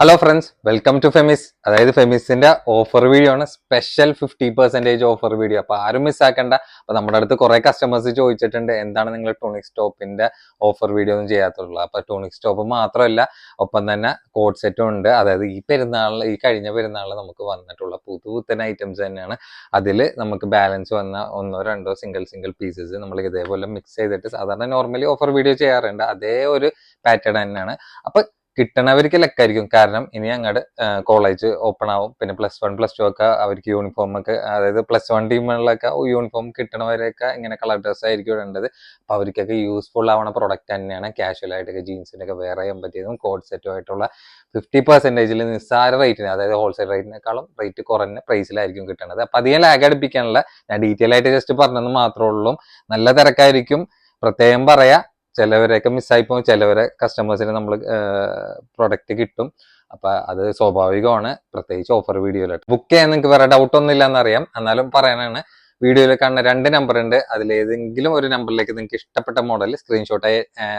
Hello friends welcome to Femis അതായത് ഫെമിസിന്റെ offer video ആണ്. Special fifty percentage offer video അപ്പോൾ ആരും മിസ് ആക്കണ്ട. അപ്പോൾ നമ്മുടെ അടുത്ത് കുറേ കസ്റ്റമേഴ്സ് ചോദിച്ചിട്ടുണ്ട് എന്താണ് നിങ്ങൾ ടോണിക് സ്റ്റോപ്പിന്റെ ഓഫർ വീഡിയോ ഒന്നും ചെയ്യാത്തുള്ളൂ? അപ്പോൾ ടോണിക് സ്റ്റോപ്പ് മാത്രമല്ല ഒപ്പം തന്നെ കോഡ് സെറ്റും ഉണ്ട്. അതായത് ഈ പെരുന്നാളിൽ ഈ കഴിഞ്ഞ പെരുന്നാളിൽ നമുക്ക് വന്നിട്ടുള്ള പുതു പുത്തൻ ഐറ്റംസ് തന്നെയാണ്. അതിൽ നമുക്ക് ബാലൻസ് വന്ന ഒന്നോ രണ്ടോ സിംഗിൾ സിംഗിൾ പീസസ് നമ്മൾ ഇതേപോലെ മിക്സ് ചെയ്തിട്ട് സാധാരണ നോർമലി ഓഫർ വീഡിയോ ചെയ്യാറുണ്ട്. അതേ ഒരു പാറ്റേൺ തന്നെയാണ്. അപ്പൊ കിട്ടണവർക്ക് ലക്കായിരിക്കും. കാരണം ഇനി അങ്ങോട്ട് കോളേജ് ഓപ്പൺ ആവും. പിന്നെ പ്ലസ് വൺ പ്ലസ് ടു ഒക്കെ അവർക്ക് യൂണിഫോം ഒക്കെ അതായത് പ്ലസ് വൺ ടീമുകളിലൊക്കെ യൂണിഫോം കിട്ടണവരെയൊക്കെ ഇങ്ങനെ കളർ ഡ്രസ് ആയിരിക്കും ഇടേണ്ടത്. അപ്പൊ അവർക്കൊക്കെ യൂസ്ഫുൾ ആവണ പ്രൊഡക്റ്റ് തന്നെയാണ്. കാഷ്വൽ ആയിട്ടൊക്കെ ജീൻസിനൊക്കെ വെയർ ചെയ്യാൻ പറ്റിയതും കോഡ് സെറ്റും ആയിട്ടുള്ള ഫിഫ്റ്റി പെർസെന്റേജിൽ നിസ്സാര റേറ്റിന് അതായത് ഹോൾസെയിൽ റേറ്റിനേക്കാളും റേറ്റ് കുറഞ്ഞ പ്രൈസിലായിരിക്കും കിട്ടുന്നത് അപ്പൊ അധികം ലാഗ് അടുപ്പിക്കാനുള്ള ഞാൻ ഡീറ്റെയിൽ ആയിട്ട് ജസ്റ്റ് പറഞ്ഞെന്ന് മാത്രമേ ഉള്ളൂ. നല്ല തിരക്കായിരിക്കും. പ്രത്യേകം പറയാ ചിലവരെയൊക്കെ മിസ്സായി പോകും ചിലവരെ കസ്റ്റമേഴ്സിന് നമ്മൾ പ്രൊഡക്റ്റ് കിട്ടും. അപ്പൊ അത് സ്വാഭാവികമാണ്. പ്രത്യേകിച്ച് ഓഫർ വീഡിയോയിലായിട്ട് ബുക്ക് ചെയ്യാൻ നിങ്ങൾക്ക് വേറെ ഡൗട്ട് ഒന്നും ഇല്ല എന്നറിയാം എന്നാലും പറയാനാണ് വീഡിയോയിൽ കാണുന്ന രണ്ട് നമ്പർ ഉണ്ട്. അതിൽ ഏതെങ്കിലും ഒരു നമ്പറിലേക്ക് നിങ്ങൾക്ക് ഇഷ്ടപ്പെട്ട മോഡൽ സ്ക്രീൻഷോട്ട്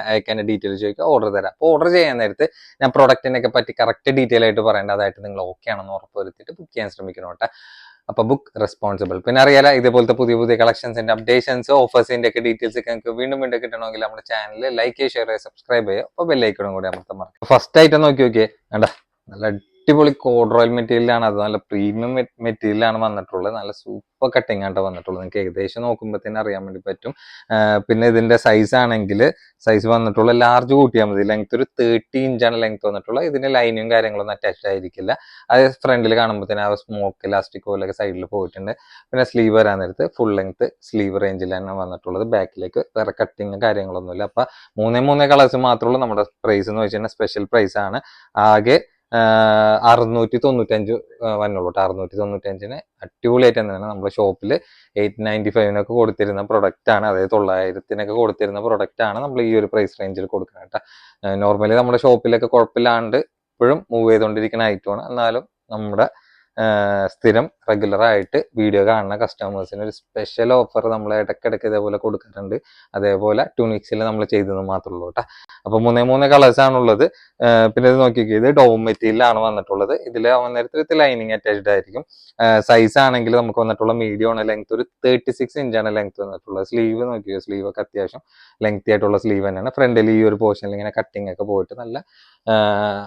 അയക്കാൻ ഡീറ്റെയിൽ ചോദിക്കുക ഓർഡർ തരാം. അപ്പോൾ ഓർഡർ ചെയ്യാൻ നേരത്ത് ഞാൻ പ്രൊഡക്റ്റിനെ പറ്റി കറക്റ്റ് ഡീറ്റെയിൽ ആയിട്ട് പറയേണ്ട അതായിട്ട് നിങ്ങൾ ഓക്കെ ആണെന്ന് ഉറപ്പ് വരുത്തിയിട്ട് ബുക്ക് ചെയ്യാൻ ശ്രമിക്കണം കേട്ടോ. അപ്പൊ ബുക്ക് റെസ്പോൺസിബിൾ പിന്നെ അറിയാല ഇതുപോലത്തെ പുതിയ പുതിയ കളക്ഷൻസിന്റെ അപ്ഡേഷൻസ് ഓഫേഴ്സിന്റെ ഒക്കെ ഡീറ്റെയിൽസ് ഒക്കെ നിങ്ങൾക്ക് വീണ്ടും വീണ്ടും കിട്ടണമെങ്കിൽ നമ്മുടെ ചാനൽ ലൈക്ക് ചെയ്യുക ഷെയർ ചെയ്യുക. സബ്സ്ക്രൈബ് ചെയ്യുക അപ്പോൾ ബെല്ലൈക്കണം കൂടി അമർത്താൻ മറക്കും ഫസ്റ്റ് ആയിട്ട് നോക്കി നോക്കിയേ. വേണ്ട നല്ല അടിപൊളി കോഡ്രോയിൽ മെറ്റീരിയലാണ് അത് നല്ല പ്രീമിയം മെറ്റീരിയലാണ് വന്നിട്ടുള്ളത്. നല്ല സൂപ്പർ കട്ടിങ് ആയിട്ട് വന്നിട്ടുള്ളത്. നിങ്ങൾക്ക് ഏകദേശം നോക്കുമ്പോൾ തന്നെ അറിയാൻ വേണ്ടി പറ്റും. പിന്നെ ഇതിന്റെ സൈസ് ആണെങ്കിൽ സൈസ് വന്നിട്ടുള്ള ലാർജ് കൂട്ടിയാൽ മതി. ലെങ്ത് ഒരു തേർട്ടി ഇഞ്ചാണ് ലെങ്ത് വന്നിട്ടുള്ളത്. ഇതിന് ലൈനും കാര്യങ്ങളൊന്നും അറ്റാച്ച്ഡ് ആയിരിക്കില്ല. അത് ഫ്രണ്ടിൽ കാണുമ്പോൾ തന്നെ ആ സ്മോക്ക് ഇലാസ്റ്റിക് പോലൊക്കെ സൈഡിൽ പോയിട്ടുണ്ട്. പിന്നെ സ്ലീവ് വരാൻ നേരത്ത് ഫുൾ ലെങ്ത് സ്ലീവ് തന്നെ വന്നിട്ടുള്ളത്. ബാക്കിലേക്ക് വേറെ കട്ടിങ് കാര്യങ്ങളൊന്നുമില്ല. അപ്പൊ മൂന്നേ മൂന്നേ കളേഴ്സ് മാത്രമേ ഉള്ളൂ. നമ്മുടെ പ്രൈസ് എന്ന് വെച്ചാൽ സ്പെഷ്യൽ പ്രൈസ് ആണ്. ആകെ അറുന്നൂറ്റി തൊണ്ണൂറ്റഞ്ച് വന്നുള്ളൂ അറുന്നൂറ്റി തൊണ്ണൂറ്റഞ്ചിന് അടിപൊളിയായിട്ട് തന്നെയാണ് നമ്മുടെ ഷോപ്പിൽ എയ്റ്റ് നയന്റി ഫൈവിനൊക്കെ കൊടുത്തിരുന്ന പ്രൊഡക്റ്റ് ആണ്. അതായത് തൊള്ളായിരത്തിനൊക്കെ കൊടുത്തിരുന്ന പ്രൊഡക്റ്റ് ആണ് നമ്മൾ ഈ ഒരു പ്രൈസ് റേഞ്ചിൽ കൊടുക്കുന്നത് കേട്ടോ നോർമലി നമ്മുടെ ഷോപ്പിലൊക്കെ കുഴപ്പമില്ലാണ്ട് ഇപ്പോഴും മൂവ് ചെയ്തുകൊണ്ടിരിക്കുന്ന ഐറ്റമാണ് എന്നാലും നമ്മുടെ സ്ഥിരം റെഗുലർ ആയിട്ട് വീഡിയോ കാണുന്ന കസ്റ്റമേഴ്സിന് ഒരു സ്പെഷ്യൽ ഓഫർ നമ്മൾ ഇടയ്ക്കിടയ്ക്ക് ഇതേപോലെ കൊടുക്കാറുണ്ട്. അതേപോലെ ട്യൂണിക്സിൽ നമ്മൾ ചെയ്തത് മാത്രമേ ഉള്ളൂ കേട്ടോ. അപ്പൊ മൂന്നേ മൂന്ന് കളേഴ്സ് ആണുള്ളത്. പിന്നെ ഇത് നോക്കിക്കോ ഇത് ഡോം മെറ്റീരിയലാണ് വന്നിട്ടുള്ളത്. ഇതിൽ വിത്ത് ലൈനിങ് അറ്റാച്ച്ഡ് ആയിരിക്കും. സൈസ് ആണെങ്കിൽ നമുക്ക് വന്നിട്ടുള്ള മീഡിയം ആണ് ലെങ്ത് ഒരു തേർട്ടി സിക്സ് ഇഞ്ചാണ് ലെങ്ത് വന്നിട്ടുള്ളത്. സ്ലീവ് നോക്കിയോ സ്ലീവ് ഒക്കെ അത്യാവശ്യം ലെങ്തി ആയിട്ടുള്ള സ്ലീവ് തന്നെയാണ്. ഫ്രണ്ടിൽ ഈ ഒരു പോർഷനിൽ ഇങ്ങനെ കട്ടിങ് ഒക്കെ പോയിട്ട് നല്ല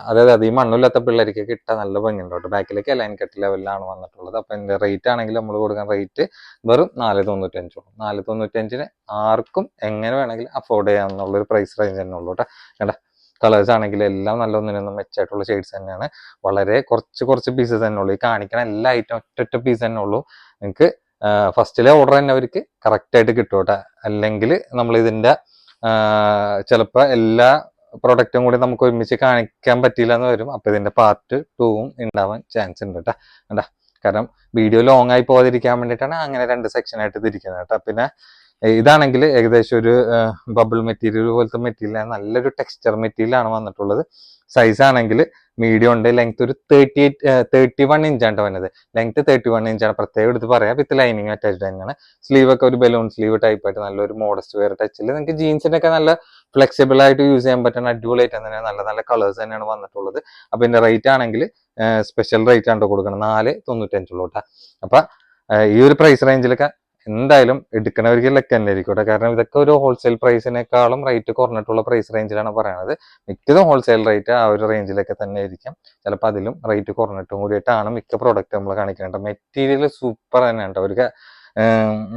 അതായത് അത് ഈ മണ്ണില്ലാത്ത പിള്ളേർക്ക് കിട്ടാൻ നല്ല ഭംഗിയുണ്ട് ബാക്കിലേക്ക് ലൈൻ കട്ട് ലെവലിലാണ് വന്നിട്ടുള്ളത്. അപ്പൊ എന്റെ റേറ്റ് ആണെങ്കിൽ നമ്മൾ കൊടുക്കുന്ന റേറ്റ് വെറും നാല് തൊണ്ണൂറ്റഞ്ചുള്ളൂ നാല് തൊണ്ണൂറ്റഞ്ചിന് ആർക്കും എങ്ങനെ വേണമെങ്കിലും അഫോർഡ് ചെയ്യാമെന്നുള്ള ഒരു പ്രൈസ് റേഞ്ച് തന്നെ ഉള്ളൂ കേട്ടോ. കേട്ടോ കളേഴ്സ് ആണെങ്കിൽ എല്ലാം നല്ല ഒന്നിനൊന്നും മെച്ചായിട്ടുള്ള ഷെയ്ഡ്സ് തന്നെയാണ്. വളരെ കുറച്ച് കുറച്ച് പീസസ് തന്നെ ഉള്ളൂ. ഈ കാണിക്കണ എല്ലാ ഐറ്റം ഒറ്റ പീസ് തന്നെ ഉള്ളൂ. നിങ്ങൾക്ക് ഫസ്റ്റിലെ ഓർഡർ തന്നെ അവർക്ക് കറക്റ്റ് ആയിട്ട് കിട്ടും കേട്ടോ. അല്ലെങ്കിൽ നമ്മൾ ഇതിന്റെ ചിലപ്പോൾ എല്ലാ പ്രൊഡക്റ്റും കൂടി നമുക്ക് ഒരുമിച്ച് കാണിക്കാൻ പറ്റിയില്ല എന്ന് വരും. അപ്പൊ ഇതിന്റെ പാർട്ട് ടൂവും ഉണ്ടാവാൻ ചാൻസ് ഉണ്ട് കേട്ടോ കണ്ടാ? കാരണം വീഡിയോ ലോങ് ആയി പോകാതിരിക്കാൻ വേണ്ടിയിട്ടാണ് അങ്ങനെ രണ്ട് സെക്ഷൻ ആയിട്ട് തിരിക്കുന്നത് കേട്ടോ പിന്നെ ഇതാണെങ്കിൽ ഏകദേശം ഒരു ബബിൾ മെറ്റീരിയൽ പോലത്തെ മെറ്റീരിയൽ നല്ലൊരു ടെക്സ്ചർ മെറ്റീരിയൽ ആണ് വന്നിട്ടുള്ളത്. സൈസ് ആണെങ്കിൽ മീഡിയം ഉണ്ട് ലെങ്ത് ഒരു തേർട്ടി എയ്റ്റ് തേർട്ടി വൺ ഇഞ്ചാണ് വന്നത് ലെങ്ത് തേർട്ടി വൺ ഇഞ്ചാണ് പ്രത്യേകം എടുത്ത് പറയാം വിത്ത് ലൈനിങ് അറ്റാച്ച്ഡ് തന്നെയാണ്. സ്ലീവ് ഒക്കെ ഒരു ബലൂൺ സ്ലീവ് ടൈപ്പ് ആയിട്ട് നല്ലൊരു മോഡസ്റ്റ് വെയർ ടച്ചിൽ നിങ്ങൾക്ക് ജീൻസിനൊക്കെ നല്ല ഫ്ലെക്സിബിൾ ആയിട്ട് യൂസ് ചെയ്യാൻ പറ്റുന്ന അടിപൊളിയായിട്ട് തന്നെയാണ് നല്ല നല്ല കളേഴ്സ് തന്നെയാണ് വന്നിട്ടുള്ളത്. അപ്പൊ ഇതിന്റെ റേറ്റ് ആണെങ്കിൽ സ്പെഷ്യൽ റേറ്റ് ആണ് കൊടുക്കുന്നത് നാല് തൊണ്ണൂറ്റഞ്ചുള്ളൂ കേട്ടോ അപ്പൊ ഈ ഒരു പ്രൈസ് റേഞ്ചിലൊക്കെ എന്തായാലും എടുക്കണവർക്ക് ലക്ക് തന്നെ ആയിരിക്കും കാരണം ഇതൊക്കെ ഒരു ഹോൾസെയിൽ പ്രൈസിനേക്കാളും റേറ്റ് കുറഞ്ഞിട്ടുള്ള പ്രൈസ് റേഞ്ചിലാണ് പറയുന്നത് മിക്കതും ഹോൾസെയിൽ റേറ്റ് ആ ഒരു റേഞ്ചിലൊക്കെ തന്നെ ആയിരിക്കും. ചിലപ്പോൾ അതിലും റേറ്റ് കുറഞ്ഞിട്ടും കൂടിയിട്ടാണ് മിക്ക പ്രോഡക്റ്റ് നമ്മൾ കാണിക്കുന്നത് മെറ്റീരിയൽ സൂപ്പർ തന്നെയാണ് അവർക്ക്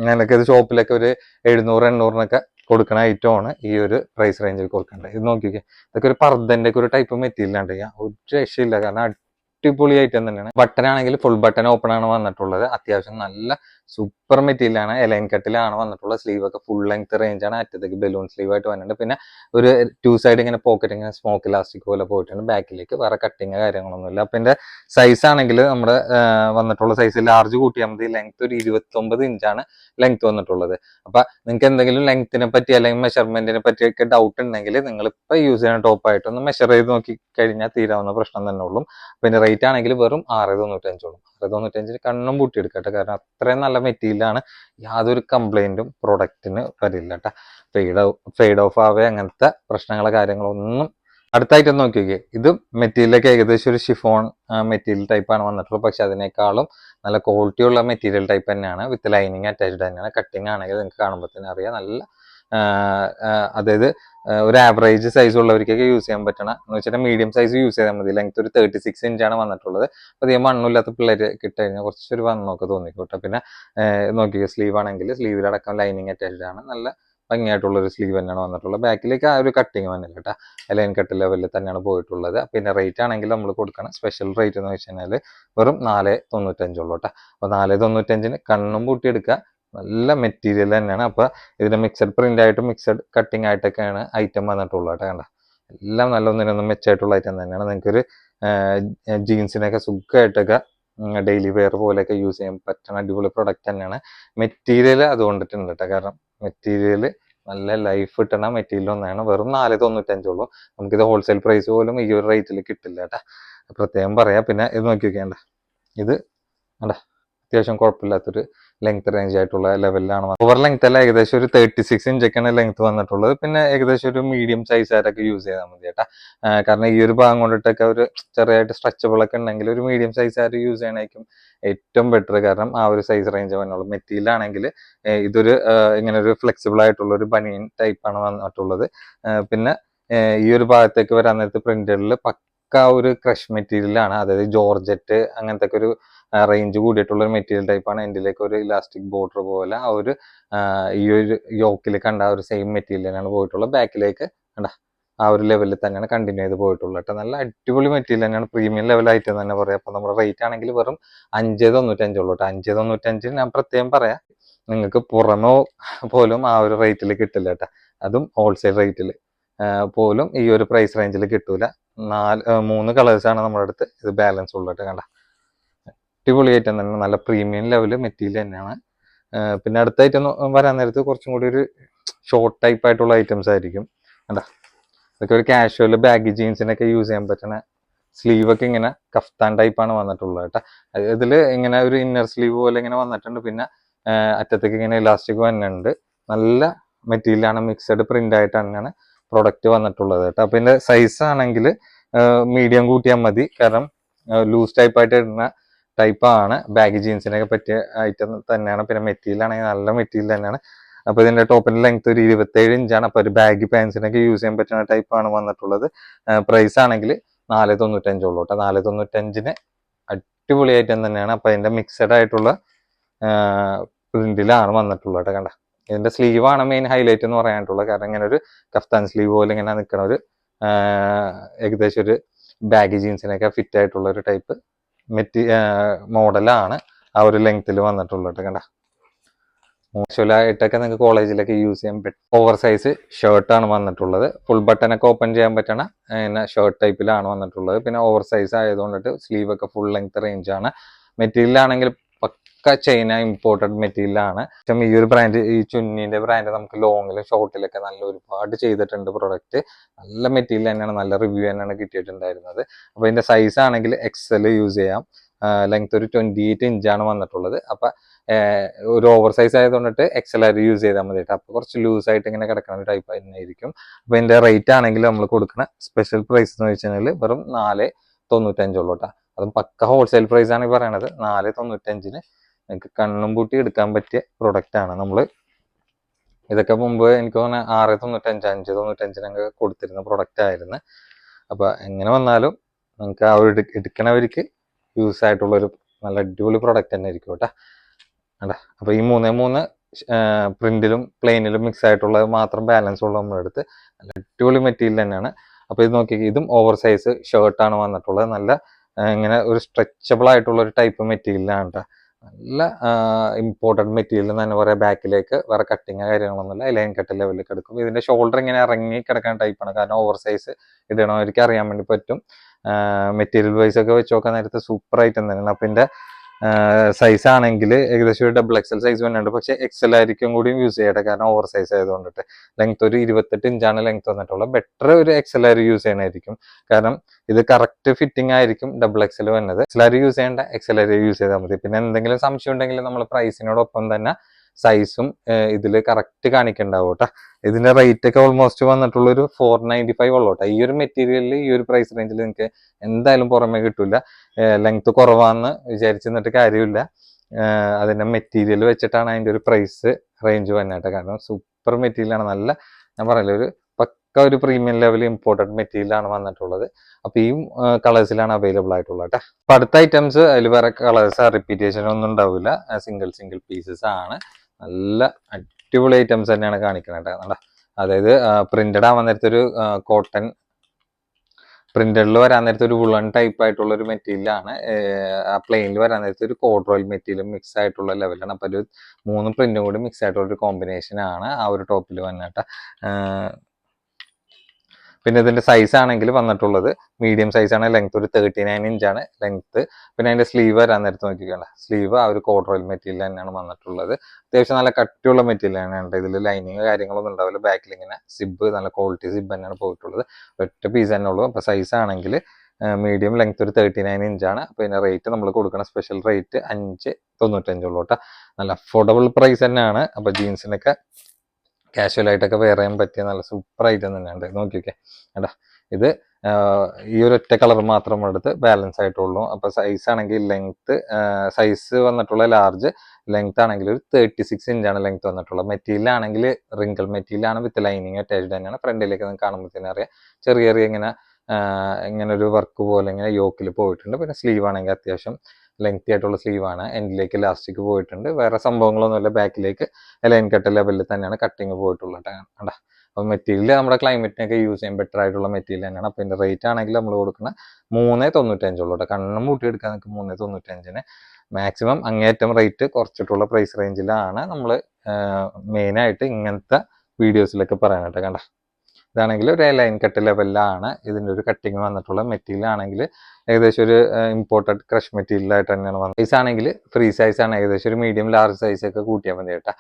ഞാനൊക്കെ ഇത് ഷോപ്പിലൊക്കെ ഒരു എഴുന്നൂറ് എണ്ണൂറിനൊക്കെ കൊടുക്കുന്ന ആണ് ഈ ഒരു പ്രൈസ് റേഞ്ചിൽ കൊടുക്കേണ്ടത്. ഇത് നോക്കിക്കേ ഇതൊക്കെ ഒരു പർദ്ദന്റെ ഒക്കെ ഒരു ടൈപ്പ് മെറ്റീരിയൽ ഉണ്ട് ഒരു രക്ഷയില്ല. കാരണം അടിപൊളി ഐറ്റം തന്നെയാണ്. ബട്ടൺ ആണെങ്കിൽ ഫുൾ ബട്ടൺ ഓപ്പൺ ആണ് വന്നിട്ടുള്ളത്. അത്യാവശ്യം നല്ല സൂപ്പർ മെറ്റീരിയൽ ആണ്. എലൈൻ കട്ടിലാണ് വന്നിട്ടുള്ള സ്ലീവ് ഒക്കെ ഫുൾ ലെങ്ത് റേഞ്ച് ആണ് അറ്റത്തേക്ക് ബലൂൺ സ്ലീവ് ആയിട്ട് വന്നിട്ടുണ്ട്. പിന്നെ ഒരു ടു സൈഡ് ഇങ്ങനെ പോക്കറ്റ് ഇങ്ങനെ സ്മോക്ക് ഇലാസ്റ്റിക് പോലെ പോയിട്ടുണ്ട്. ബാക്കിലേക്ക് വേറെ കട്ടിങ് കാര്യങ്ങളൊന്നുമില്ല. അപ്പൊ ഇതിന്റെ സൈസ് ആണെങ്കിൽ നമ്മുടെ വന്നിട്ടുള്ള സൈസ് ലാർജ് കൂട്ടിയാൽ മതി. ലെങ്ത് ഒരു ഇരുപത്തി ഒമ്പത് ഇഞ്ചാണ് ലെങ്ത് വന്നിട്ടുള്ളത്. അപ്പൊ നിങ്ങൾക്ക് എന്തെങ്കിലും ലെങ്ത്തിനെ പറ്റി അല്ലെങ്കിൽ മെഷർമെന്റിനെ പറ്റിയൊക്കെ ഡൗട്ട് ഉണ്ടെങ്കിൽ നിങ്ങൾ ഇപ്പൊ യൂസ് ചെയ്യുന്ന ടോപ്പ് ആയിട്ട് ഒന്ന് മെഷർ ചെയ്ത് നോക്കി കഴിഞ്ഞാൽ തീരാവുന്ന പ്രശ്നം തന്നെ ഉള്ളൂ. പിന്നെ റേറ്റ് ആണെങ്കിൽ വെറും ആറ് തൊണ്ണൂറ്റഞ്ചോളും ആറ് തൊണ്ണൂറ്റഞ്ചിന് കണ്ണും പൂട്ടി എടുക്കട്ടെ കാരണം അത്രയും നല്ല മെറ്റീരിയലാണ് യാതൊരു കംപ്ലൈന്റും പ്രൊഡക്റ്റിന് വരില്ല കേട്ടോ ഫെയ്ഡ് ഫെയ്ഡ് ഓഫ് ആവേ അങ്ങനത്തെ പ്രശ്നങ്ങളോ കാര്യങ്ങളോ ഒന്നും അടുത്തായിട്ട് നോക്കി നോക്കിയേ ഇത് മെറ്റീരിയലൊക്കെ ഏകദേശം ഒരു ഷിഫോൺ മെറ്റീരിയൽ ടൈപ്പാണ് വന്നിട്ടുള്ളത്. പക്ഷെ അതിനേക്കാളും നല്ല ക്വാളിറ്റി ഉള്ള മെറ്റീരിയൽ ടൈപ്പ് തന്നെയാണ്. വിത്ത് ലൈനിങ് അറ്റാച്ച്ഡ് തന്നെയാണ്. കട്ടിങ് ആണെങ്കിൽ നിങ്ങൾക്ക് കാണുമ്പോൾ തന്നെ അറിയാം. നല്ല അതായത് ഒരു ആവറേജ് സൈസ് ഉള്ളവർക്കൊക്കെ യൂസ് ചെയ്യാൻ പറ്റണ എന്ന് വെച്ചാൽ മീഡിയം സൈസ് യൂസ് ചെയ്താൽ മതി. ലെങ്ത് ഒരു തേർട്ടി സിക്സ് ഇഞ്ചാണ് വന്നിട്ടുള്ളത്. അപ്പോൾ അധികം മണ്ണുമില്ലാത്ത പിള്ളേർ കിട്ടുകഴിഞ്ഞാൽ കുറച്ചൊരു വണ്ണമൊക്കെ തോന്നിക്കോട്ടെ. പിന്നെ നോക്കിയോ സ്ലീവ് ആണെങ്കിൽ സ്ലീവിലടക്കം ലൈനിങ് അറ്റാച്ച്ഡ് ആണ്. നല്ല ഭംഗിയായിട്ടുള്ള ഒരു സ്ലീവ് തന്നെയാണ് വന്നിട്ടുള്ളത്. ബാക്കിലേക്ക് ആ ഒരു കട്ടിങ് വന്നില്ല കേട്ടോ. ലൈൻ കട്ട് ലെവലിൽ തന്നെയാണ് പോയിട്ടുള്ളത്. പിന്നെ റേറ്റ് ആണെങ്കിൽ നമ്മൾ കൊടുക്കണം സ്പെഷ്യൽ റേറ്റ് എന്ന് വെച്ച് കഴിഞ്ഞാൽ വെറും നാല് തൊണ്ണൂറ്റഞ്ചുള്ളൂ കേട്ടോ. അപ്പോൾ നാല് തൊണ്ണൂറ്റഞ്ചിന് കണ്ണും പൂട്ടിയെടുക്കുക. നല്ല മെറ്റീരിയൽ തന്നെയാണ്. അപ്പോൾ ഇതിന് മിക്സഡ് പ്രിന്റ് ആയിട്ടും മിക്സഡ് കട്ടിങ് ആയിട്ടൊക്കെയാണ് ഐറ്റം വന്നിട്ടുള്ളത് കേട്ടോ കണ്ട? എല്ലാം നല്ല ഒന്നിനൊന്നും മെച്ചമായിട്ടുള്ള ഐറ്റം തന്നെയാണ്. നിങ്ങൾക്കൊരു ജീൻസിനൊക്കെ സുഖമായിട്ടൊക്കെ ഡെയിലി വെയർ പോലെയൊക്കെ യൂസ് ചെയ്യാൻ പറ്റുന്ന അടിപൊളി പ്രൊഡക്റ്റ് തന്നെയാണ്. മെറ്റീരിയൽ അതുകൊണ്ടിട്ടുണ്ട് കേട്ടോ. കാരണം മെറ്റീരിയൽ നല്ല ലൈഫ് കിട്ടണ മെറ്റീരിയൽ ഒന്നാണ്. വെറും നാല് തൊണ്ണൂറ്റഞ്ചുള്ളൂ. നമുക്കിത് ഹോൾസെയിൽ പ്രൈസ് പോലും ഈ ഒരു റേറ്റിൽ കിട്ടില്ല കേട്ടാ. പ്രത്യേകം പറയാം. പിന്നെ ഇത് നോക്കി നോക്കേണ്ട ഇത് അല്ല അത്യാവശ്യം കുഴപ്പമില്ലാത്തൊരു ലെങ്ത് റേഞ്ച് ആയിട്ടുള്ള ലെവലിലാണ് ഓവർ ലെങ്ത് അല്ല ഏകദേശം ഒരു തേർട്ടി സിക്സ് ഇഞ്ചൊക്കെയാണ് ലെങ്ത് വന്നിട്ടുള്ളത്. പിന്നെ ഏകദേശം ഒരു മീഡിയം സൈസ് ആയിട്ടൊക്കെ യൂസ് ചെയ്താൽ മതി കേട്ടാ. കാരണം ഈ ഒരു ഭാഗം കൊണ്ടിട്ടൊക്കെ ഒരു ചെറിയായിട്ട് സ്ട്രെച്ചബിൾ ഒക്കെ ഉണ്ടെങ്കിൽ ഒരു മീഡിയം സൈസ് ആയിട്ട് യൂസ് ചെയ്യണമായിരിക്കും ഏറ്റവും ബെറ്റർ കാരണം ആ ഒരു സൈസ് റേഞ്ച് വന്നുള്ളൂ മെറ്റീരിയൽ ആണെങ്കിൽ ഇതൊരു ഇങ്ങനെ ഒരു ഫ്ലെക്സിബിൾ ആയിട്ടുള്ള ഒരു ബനിയൻ ടൈപ്പാണ് വന്നിട്ടുള്ളത്. പിന്നെ ഈ ഒരു ഭാഗത്തേക്ക് വരാൻ നേരത്തെ പ്രിന്ററിൽ പക്ക ഒരു ക്രഷ് മെറ്റീരിയലാണ് അതായത് ജോർജറ്റ് അങ്ങനത്തെ ഒരു റേഞ്ച് കൂടിയിട്ടുള്ള ഒരു മെറ്റീരിയൽ ടൈപ്പാണ് എന്റെലേക്ക് ഒരു ഇലാസ്റ്റിക് ബോർഡർ പോലെ ആ ഒരു ഈ ഒരു യോക്കിൽ കണ്ട ആ ഒരു സെയിം മെറ്റീരിയൽ തന്നെയാണ് പോയിട്ടുള്ളത്. ബാക്കിലേക്ക് കണ്ട ആ ഒരു ലെവലിൽ തന്നെയാണ് കണ്ടിന്യൂ ചെയ്ത് പോയിട്ടുള്ളത് കേട്ടോ നല്ല അടിപൊളി മെറ്റീരിയൽ തന്നെയാണ്. പ്രീമിയം ലെവലായിട്ട് തന്നെ പറയാം. അപ്പോൾ നമ്മുടെ റേറ്റ് ആണെങ്കിൽ വെറും അഞ്ച് തൊണ്ണൂറ്റഞ്ചുള്ളൂ കേട്ടോ അഞ്ച് തൊണ്ണൂറ്റഞ്ചിന് ഞാൻ പ്രത്യേകം പറയാം നിങ്ങൾക്ക് പുറമോ പോലും ആ ഒരു റേറ്റിൽ കിട്ടില്ല കേട്ടോ അതും ഹോൾസെയിൽ റേറ്റിൽ പോലും ഈ ഒരു പ്രൈസ് റേഞ്ചിൽ കിട്ടൂല. നാല് മൂന്ന് കളേഴ്സാണ് നമ്മുടെ അടുത്ത് ഇത് ബാലൻസ് ഉള്ളത് കണ്ട. അടിപൊളിയായിട്ട് തന്നെ നല്ല പ്രീമിയം ലെവൽ മെറ്റീരിയൽ തന്നെയാണ്. പിന്നെ അടുത്ത ഐറ്റം വരാൻ നേരത്ത് കുറച്ചും കൂടി ഒരു ഷോർട്ട് ടൈപ്പ് ആയിട്ടുള്ള ഐറ്റംസ് ആയിരിക്കും. കണ്ട? അതൊക്കെ ഒരു കാഷ്വൽ ബാഗി ജീൻസിനൊക്കെ യൂസ് ചെയ്യാൻ പറ്റുന്ന സ്ലീവ് ഒക്കെ ഇങ്ങനെ കഫ്താൻ ടൈപ്പാണ് വന്നിട്ടുള്ളത് കേട്ടോ. ഇതിൽ ഇങ്ങനെ ഒരു ഇന്നർ സ്ലീവ് പോലെ ഇങ്ങനെ വന്നിട്ടുണ്ട്. പിന്നെ അറ്റത്തേക്ക് ഇങ്ങനെ ഇലാസ്റ്റിക് വന്നിട്ടുണ്ട്. നല്ല മെറ്റീരിയലാണ് മിക്സഡ് പ്രിന്റ് ആയിട്ട് തന്നെയാണ് പ്രൊഡക്റ്റ് വന്നിട്ടുള്ളത് കേട്ടോ. അപ്പൊ ഇതിന്റെ സൈസ് ആണെങ്കിൽ മീഡിയം കൂട്ടിയാൽ മതി. കാരണം ലൂസ് ടൈപ്പ് ആയിട്ട് ഇടുന്ന ടൈപ്പ് ആണ്. ബാഗ് ജീൻസിനൊക്കെ പറ്റിയ ഐറ്റം തന്നെയാണ്. പിന്നെ മെറ്റീരിയൽ ആണെങ്കിൽ നല്ല മെറ്റീരിയൽ തന്നെയാണ്. അപ്പൊ ഇതിന്റെ ടോപ്പിന്റെ ലെങ്ത് ഒരു ഇരുപത്തേഴ് ഇഞ്ചാണ് അപ്പൊ ഒരു ബാഗ് പാൻസിനൊക്കെ യൂസ് ചെയ്യാൻ പറ്റുന്ന ടൈപ്പാണ് വന്നിട്ടുള്ളത്. പ്രൈസ് ആണെങ്കിൽ നാല് തൊണ്ണൂറ്റഞ്ചുള്ളൂ കേട്ടോ നാല് തൊണ്ണൂറ്റഞ്ചിന് അടിപൊളി ഐറ്റം തന്നെയാണ്. അപ്പൊ അതിന്റെ മിക്സഡ് ആയിട്ടുള്ള പ്രിന്റിലാണ് വന്നിട്ടുള്ളത് കേട്ടോ കണ്ട? ഇതിന്റെ സ്ലീവാണ് മെയിൻ ഹൈലൈറ്റ് എന്ന് പറയാനായിട്ടുള്ളത് കാരണം ഇങ്ങനെ ഒരു കഫ്താൻ സ്ലീവ് പോലെ ഇങ്ങനെ നിൽക്കണ ഒരു ഏകദേശം ഒരു ബാഗ് ജീൻസിനൊക്കെ ഫിറ്റ് ആയിട്ടുള്ള ഒരു ടൈപ്പ് മെറ്റി മോഡലാണ് ആ ഒരു ലെങ്ത്തിൽ വന്നിട്ടുള്ളത് കണ്ട. മോശമായിട്ടൊക്കെ നിങ്ങൾക്ക് കോളേജിലൊക്കെ യൂസ് ചെയ്യാൻ പറ്റും ഓവർ സൈസ് ഷർട്ടാണ് വന്നിട്ടുള്ളത്. ഫുൾ ബട്ടൺ ഒക്കെ ഓപ്പൺ ചെയ്യാൻ പറ്റണ പിന്നെ ഷർട്ട് ടൈപ്പിലാണ് വന്നിട്ടുള്ളത്. പിന്നെ ഓവർ സൈസ് ആയതുകൊണ്ടിട്ട് സ്ലീവ് ഒക്കെ ഫുൾ ലെങ്ത് റേഞ്ച് ആണ്. മെറ്റീരിയൽ ആണെങ്കിൽ പക്ക ചൈന ഇമ്പോർട്ടഡ് മെറ്റീരിയൽ ആണ്. പക്ഷേ ഈ ഒരു ബ്രാൻഡ് ഈ ചുന്നിന്റെ ബ്രാൻഡ് നമുക്ക് ലോങ്ങിലും ഷോർട്ടിലൊക്കെ നല്ല ഒരുപാട് ചെയ്തിട്ടുണ്ട് പ്രൊഡക്റ്റ് നല്ല മെറ്റീരിയൽ തന്നെയാണ് നല്ല റിവ്യൂ തന്നെയാണ് കിട്ടിയിട്ടുണ്ടായിരുന്നത്. അപ്പോൾ ഇതിന്റെ സൈസ് ആണെങ്കിൽ എക്സൽ യൂസ് ചെയ്യാം. ലെങ്ത് ഒരു ട്വന്റി എയ്റ്റ് ഇഞ്ചാണ് വന്നിട്ടുള്ളത്. അപ്പൊ ഒരു ഓവർ സൈസ് ആയതുകൊണ്ടിട്ട് എക്സൽ ആയിട്ട് യൂസ് ചെയ്താൽ മതി അപ്പൊ കുറച്ച് ലൂസ് ആയിട്ട് ഇങ്ങനെ കിടക്കുന്ന ഒരു ടൈപ്പ് തന്നെ ആയിരിക്കും അപ്പൊ ഇതിന്റെ റേറ്റ് ആണെങ്കിൽ നമ്മൾ കൊടുക്കുന്ന സ്പെഷ്യൽ പ്രൈസ് എന്ന് വെച്ച് കഴിഞ്ഞാൽ വെറും നാല് തൊണ്ണൂറ്റഞ്ചുള്ളൂ അതും പക്ക ഹോൾസെയിൽ പ്രൈസ് ആണ് പറയണത് നാല് തൊണ്ണൂറ്റഞ്ചിന് നിങ്ങൾക്ക് കണ്ണും പൂട്ടി എടുക്കാൻ പറ്റിയ പ്രൊഡക്റ്റ് ആണ് നമ്മൾ ഇതൊക്കെ മുമ്പ് എനിക്ക് തോന്നുന്നത് ആറ് തൊണ്ണൂറ്റഞ്ച് അഞ്ച് തൊണ്ണൂറ്റഞ്ചിനൊക്കെ കൊടുത്തിരുന്ന പ്രൊഡക്റ്റ് ആയിരുന്നു. അപ്പൊ എങ്ങനെ വന്നാലും നിങ്ങൾക്ക് ആ ഒരു എടുക്കണവർക്ക് യൂസ് ആയിട്ടുള്ള ഒരു നല്ല അടിപൊളി പ്രൊഡക്റ്റ് തന്നെ ആയിരിക്കും കേട്ടോ. അടാ അപ്പൊ ഈ മൂന്നേ മൂന്ന് പ്രിന്റിലും പ്ലെയിനിലും മിക്സ് ആയിട്ടുള്ളത് മാത്രം ബാലൻസ് ഉള്ള നമ്മുടെ അടുത്ത്. നല്ല അടിപൊളി മെറ്റീരിയൽ തന്നെയാണ്. അപ്പൊ ഇത് നോക്കി ഇതും ഓവർ സൈസ് ഷർട്ടാണ് വന്നിട്ടുള്ളത്. നല്ല ഇങ്ങനെ ഒരു സ്ട്രെച്ചബിൾ ആയിട്ടുള്ള ഒരു ടൈപ്പ് മെറ്റീരിയലാണ് കേട്ടോ. നല്ല ഇമ്പോർട്ടന്റ് മെറ്റീരിയൽ എന്ന് തന്നെ പറയാം. ബാക്കിലേക്ക് വേറെ കട്ടിങ് കാര്യങ്ങളൊന്നുമില്ല ലൈൻ കട്ട് ലെവലിൽ കിടക്കും ഇതിന്റെ ഷോൾഡർ ഇങ്ങനെ ഇറങ്ങി കിടക്കാൻ ടൈപ്പാണ് കാരണം ഓവർ സൈസ് ഇടണവർക്ക് അറിയാൻ വേണ്ടി പറ്റും. മെറ്റീരിയൽ വൈസ് ഒക്കെ വെച്ച് നോക്കാൻ നേരത്തെ സൂപ്പർ ആയിട്ട് തന്നെയാണ്. അപ്പം ഇതിന്റെ സൈസ് ആണെങ്കിൽ ഏകദേശം ഡബിൾ എക്സൽ സൈസ് വന്നിട്ടുണ്ട് പക്ഷെ എക്സൽ ആയിരിക്കും കൂടി യൂസ് ചെയ്യട്ടെ. കാരണം ഓവർ സൈസ് ആയതുകൊണ്ടിട്ട്. ലെങ്ത് ഒരു ഇരുപത്തെട്ട് ഇഞ്ചാണ് ലെങ്ത് വന്നിട്ടുള്ളത്. ബെറ്റർ ഒരു എക്സൽ ആര് യൂസ് ചെയ്യണമായിരിക്കും കാരണം ഇത് കറക്റ്റ് ഫിറ്റിംഗ് ആയിരിക്കും ഡബിൾ എക്സൽ വന്നത്. എക്സൽ ആര് യൂസ് ചെയ്യേണ്ട? എക്സൽ ആര് യൂസ് ചെയ്താൽ മതി. പിന്നെ എന്തെങ്കിലും സംശയം ഉണ്ടെങ്കിൽ നമ്മൾ പ്രൈസിനോടൊപ്പം തന്നെ സൈസും ഇതിൽ കറക്റ്റ് കാണിക്കണ്ടാവും കേട്ടോ. ഇതിന്റെ റേറ്റ് ഒക്കെ ഓൾമോസ്റ്റ് വന്നിട്ടുള്ള ഒരു ഫോർ നയന്റി ഫൈവ് ഉള്ളൂ കേട്ടോ. ഈ ഒരു മെറ്റീരിയലിൽ ഈ ഒരു പ്രൈസ് റേഞ്ചിൽ നിങ്ങൾക്ക് എന്തായാലും പുറമെ കിട്ടില്ല ലെങ്ത് കുറവാന്ന് വിചാരിച്ചു കാര്യമില്ല. അതിന്റെ മെറ്റീരിയൽ വെച്ചിട്ടാണ് അതിന്റെ ഒരു പ്രൈസ് റേഞ്ച് വന്നിട്ട് കാരണം സൂപ്പർ മെറ്റീരിയലാണ് നല്ല ഞാൻ പറയില്ല ഒരു പക്ക ഒരു പ്രീമിയം ലെവൽ ഇമ്പോർട്ടഡ് മെറ്റീരിയലാണ് വന്നിട്ടുള്ളത്. അപ്പൊ ഈ കളേഴ്സിലാണ് അവൈലബിൾ ആയിട്ടുള്ളത് കേട്ടോ. അപ്പൊ അടുത്ത ഐറ്റംസ് അതിൽ വേറെ കളേഴ്സ് റിപ്പീറ്റേഷൻ ഒന്നും ഉണ്ടാവില്ല സിംഗിൾ സിംഗിൾ പീസസ് ആണ്. നല്ല അടിപൊളി ഐറ്റംസ് തന്നെയാണ് കാണിക്കുന്നത് കേട്ടോ? അതായത് പ്രിന്റഡ് ആവാൻ നേരത്തെ ഒരു കോട്ടൺ പ്രിന്റഡിൽ വരാൻ നേരത്തെ ഒരു വുളൺ ടൈപ്പ് ആയിട്ടുള്ള ഒരു ആ പ്ലെയിനിൽ വരാൻ നേരത്തെ ഒരു കോഡ്രോയിൽ മെറ്റീരിയൽ മിക്സ് ആയിട്ടുള്ള ലെവലാണ് അപ്പൊ ഒരു മൂന്ന് പ്രിന്റും കൂടി മിക്സ് ആയിട്ടുള്ള ഒരു കോമ്പിനേഷൻ ആണ് ആ ഒരു ടോപ്പിൽ വന്നിട്ട് പിന്നെ ഇതിന്റെ സൈസ് ആണെങ്കിൽ വന്നിട്ടുള്ളത് മീഡിയം സൈസ് ആണ് ലെങ്ത് ഒരു തേർട്ടി നയൻ ഇഞ്ചാണ് ലെങ്ത് പിന്നെ അതിന്റെ സ്ലീവ് വരാൻ നേരത്ത് നോക്കിക്കണ്ട സ്ലീവ് ആ ഒരു കോഡ്രോയിൽ മെറ്റീരിയൽ തന്നെയാണ് വന്നിട്ടുള്ളത്. അത്യാവശ്യം നല്ല കട്ടിയുള്ള മെറ്റീരിയൽ ആണ് ഇതിൽ ലൈനിങ് കാര്യങ്ങളൊന്നും ഉണ്ടാവില്ല. ബാക്കിൽ ഇങ്ങനെ സിബ് നല്ല ക്വാളിറ്റി സിബ് തന്നെയാണ് പോയിട്ടുള്ളത്. ഒറ്റ പീസ് തന്നെ ഉള്ളൂ. അപ്പോൾ സൈസ് ആണെങ്കിൽ മീഡിയം ലെങ്ത് ഒരു തേർട്ടി നയൻ ഇഞ്ചാണ് ഇതിന്റെ റേറ്റ് നമ്മൾ കൊടുക്കുന്ന സ്പെഷ്യൽ റേറ്റ് അഞ്ച് തൊണ്ണൂറ്റഞ്ചുള്ളൂ കേട്ടോ. നല്ല അഫോർഡബിൾ പ്രൈസ് തന്നെയാണ്. അപ്പോൾ ജീൻസിനൊക്കെ കാഷ്വൽ ആയിട്ടൊക്കെ വെയർ ചെയ്യാൻ പറ്റിയ നല്ല സൂപ്പർ ഐറ്റം തന്നെയുണ്ട് നോക്കിയൊക്കെ കേട്ടാ ഇത് ഈ ഒരു ഒറ്റ കളർ മാത്രം എടുത്ത് ബാലൻസ് ആയിട്ടുള്ളൂ. അപ്പൊ സൈസ് ആണെങ്കിൽ ലെങ്ത് സൈസ് വന്നിട്ടുള്ള ലാർജ് ലെങ്ത് ആണെങ്കിൽ ഒരു തേർട്ടി സിക്സ് ഇഞ്ചാണ് ലെങ്ത് വന്നിട്ടുള്ളത്. മെറ്റീരിയൽ ആണെങ്കിൽ റിങ്കിൾ മെറ്റീരിയൽ ആണ് വിത്ത് ലൈനിങ് അറ്റാച്ച്ഡ് തന്നെയാണ്. ഫ്രണ്ടിലേക്ക് നിങ്ങൾക്ക് കാണുമ്പോഴത്തേനും അറിയാം. ചെറിയ ചെറിയ ഇങ്ങനെ ഇങ്ങനെ ഒരു വർക്ക് പോലെ ഇങ്ങനെ യോക്കിൽ പോയിട്ടുണ്ട്. പിന്നെ സ്ലീവ് ആണെങ്കിൽ അത്യാവശ്യം ലെങ്തി ആയിട്ടുള്ള സ്ലീവ് ആണ്. എൻഡിലേക്ക് ലാസ്റ്റിക്ക് പോയിട്ടുണ്ട്. വേറെ സംഭവങ്ങളൊന്നുമില്ല ബാക്കിലേക്ക് ലൈൻ കട്ട് ലെവലിൽ തന്നെയാണ് കട്ടിങ് പോയിട്ടുള്ളത് കണ്ടാ? അപ്പോൾ മെറ്റീരിയൽ നമ്മുടെ ക്ലൈമറ്റിനൊക്കെ യൂസ് ചെയ്യാൻ ബെറ്റർ ആയിട്ടുള്ള മെറ്റീരിയൽ തന്നെയാണ്. അപ്പോൾ ഇതിന്റെ റേറ്റ് ആണെങ്കിൽ നമ്മൾ കൊടുക്കുന്ന മൂന്ന് തൊണ്ണൂറ്റഞ്ചുള്ളൂ കേട്ടോ കണ്ണും എടുക്കാൻ നിങ്ങൾക്ക് മൂന്ന് തൊണ്ണൂറ്റഞ്ചിന്. മാക്സിമം അങ്ങേറ്റം റേറ്റ് കുറച്ചിട്ടുള്ള പ്രൈസ് റേഞ്ചിലാണ് നമ്മൾ മെയിനായിട്ട് ഇങ്ങനത്തെ വീഡിയോസിലൊക്കെ പറയാനായിട്ട് കണ്ട? ഇതാണെങ്കിൽ ഒരു ലൈൻ കട്ട് ലെവലിലാണ് ഇതിന്റെ ഒരു കട്ടിങ് വന്നിട്ടുള്ള മെറ്റീരിയൽ ആണെങ്കിൽ ഏകദേശം ഒരു ഇമ്പോർട്ടഡ് ക്രഷ് മെറ്റീരിയൽ ആയിട്ട് തന്നെയാണ് വന്നത്. സൈസ് ആണെങ്കിൽ ഫ്രീ സൈസ് ആണ്. ഏകദേശം ഒരു മീഡിയം ലാർജ് സൈസ് ഒക്കെ കൂട്ടിയാൽ മതി കേട്ടോ.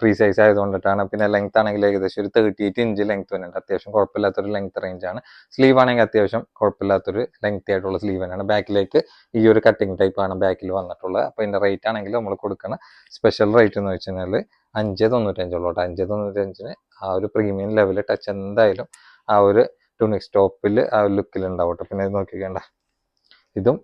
ഫ്രീ സൈസ് ആയതുകൊണ്ടിട്ടാണ്. പിന്നെ ലെങ്ത് ആണെങ്കിൽ ഏകദേശം ഒരു തേർട്ടി എയ്റ്റ് ഇഞ്ച് ലെങ്ത് വരുന്നുണ്ട് അത്യാവശ്യം കുഴപ്പമില്ലാത്തൊരു ലെങ്ത് റേഞ്ച് ആണ്. സ്ലീവ് ആണെങ്കിൽ അത്യാവശ്യം കുഴപ്പമില്ലാത്തൊരു ലെങ്ത് ആയിട്ടുള്ള സ്ലീവ് തന്നെയാണ്. ബാക്കിലേക്ക് ഈ ഒരു കട്ടിങ് ടൈപ്പ് ആണ് ബാക്കിൽ വന്നിട്ടുള്ളത്. അപ്പോൾ ഇതിന്റെ റേറ്റ് ആണെങ്കിൽ നമ്മൾ കൊടുക്കുന്ന സ്പെഷ്യൽ റേറ്റ് എന്ന് വെച്ച് കഴിഞ്ഞാൽ അഞ്ച് തൊണ്ണൂറ്റഞ്ചുള്ളൂ കേട്ടോ. അഞ്ച് തൊണ്ണൂറ്റഞ്ചിന് ആ ഒരു പ്രീമിയം ലെവൽ ടച്ച് എന്തായാലും ആ ഒരു ടൂണിക് സ്റ്റോപ്പിൽ ആ ഒരു ലുക്കിൽ ഉണ്ടാവും കേട്ടോ. പിന്നെ നോക്കിക്കേണ്ട. ഇതും